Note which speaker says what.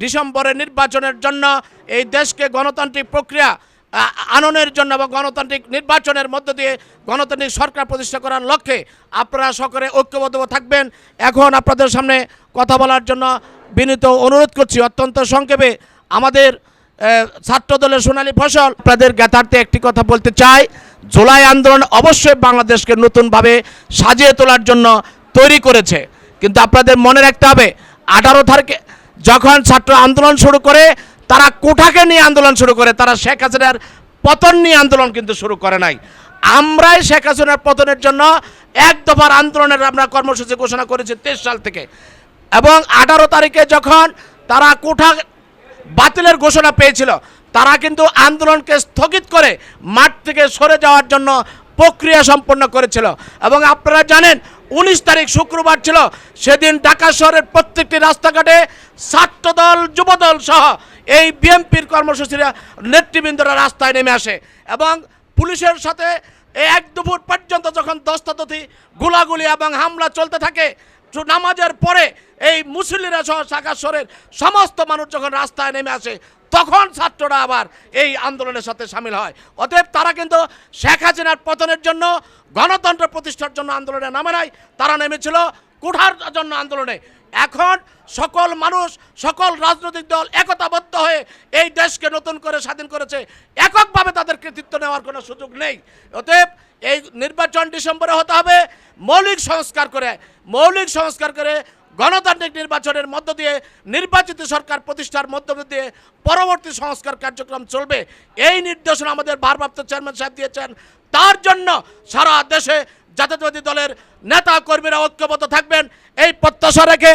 Speaker 1: ডিসেম্বরের নির্বাচনের জন্য এই দেশকে গণতান্ত্রিক প্রক্রিয়া আননের জন্য বা গণতান্ত্রিক নির্বাচনের মধ্য দিয়ে গণতান্ত্রিক সরকার প্রতিষ্ঠা করার লক্ষ্যে আপনারা সকলে ঐক্যবদ্ধ থাকবেন। এখন আপনাদের সামনে কথা বলার জন্য বিনীত অনুরোধ করছি, অত্যন্ত সংক্ষেপে আমাদের ছাত্র দলের সোনালী ফসল, আপনাদের জ্ঞাতার্থে একটি কথা বলতে চাই। জুলাই আন্দোলন অবশ্যই বাংলাদেশকে নতুনভাবে সাজিয়ে তোলার জন্য তৈরি করেছে। কিন্তু আপনাদের মনে রাখতে হবে, আঠারো তারিখে যখন ছাত্র আন্দোলন শুরু করে, তারা কোঠাকে নিয়ে আন্দোলন শুরু করে, তারা শেখ হাসিনার পতন নিয়ে আন্দোলন কিন্তু শুরু করে নাই। আমরাই শেখ হাসিনার পতনের জন্য এক দফার আন্দোলনের আমরা কর্মসূচি ঘোষণা করেছি তেইশ সাল থেকে। এবং আঠারো তারিখে যখন তারা কোঠা বাতিলের ঘোষণা পেয়েছিল, তারা কিন্তু আন্দোলনকে স্থগিত করে মাঠ থেকে সরে যাওয়ার জন্য প্রক্রিয়া সম্পন্ন করেছিল। এবং আপনারা জানেন, উনিশ তারিখ শুক্রবার ছিল, সেদিন ঢাকা শহরের প্রত্যেকটি রাস্তাঘাটে ছাত্রদল, যুবদল সহ এই বিএনপির কর্মসূচিরা নেতৃবৃন্দরা রাস্তায় নেমে আসে এবং পুলিশের সাথে এক দুপুর পর্যন্ত যখন দস্তাদতি গোলাগুলি এবং হামলা চলতে থাকে নামাজের পরে এই মুসল্লিরা সহ সাকাশ্বরের সমস্ত মানুষ যখন রাস্তায় নেমে আসে তখন ছাত্ররা আবার এই আন্দোলনের সাথে সামিল হয়। অতএব তারা কিন্তু শেখ হাসিনার পতনের জন্য গণতন্ত্র প্রতিষ্ঠার জন্য আন্দোলনে নামে নাই। তারা নেমেছিল কুঠার জন্য আন্দোলনে। এখন সকল মানুষ, সকল রাজনৈতিক দল একতাবদ্ধ হয়ে এই দেশকে নতুন করে স্বাধীন করেছে। এককভাবে তাদের কৃতিত্ব নেওয়ার কোনো সুযোগ নেই। অতএব এই নির্বাচন ডিসেম্বরে হতে হবে। মৌলিক সংস্কার করে, মৌলিক সংস্কার করে গণতান্ত্রিক নির্বাচনের মধ্য দিয়ে, নির্বাচিত সরকার প্রতিষ্ঠার মধ্য দিয়ে পরবর্তী সংস্কার কার্যক্রম চলবে। এই নির্দেশনা আমাদের ভারপ্রাপ্ত চেয়ারম্যান সাহেব দিয়েছেন। তার জন্য সারা দেশে জাতীয়তাবাদী দলের নেতা কর্মীরা ঐক্যবদ্ধ থাকবেন। এই প্রত্যাশা রেখে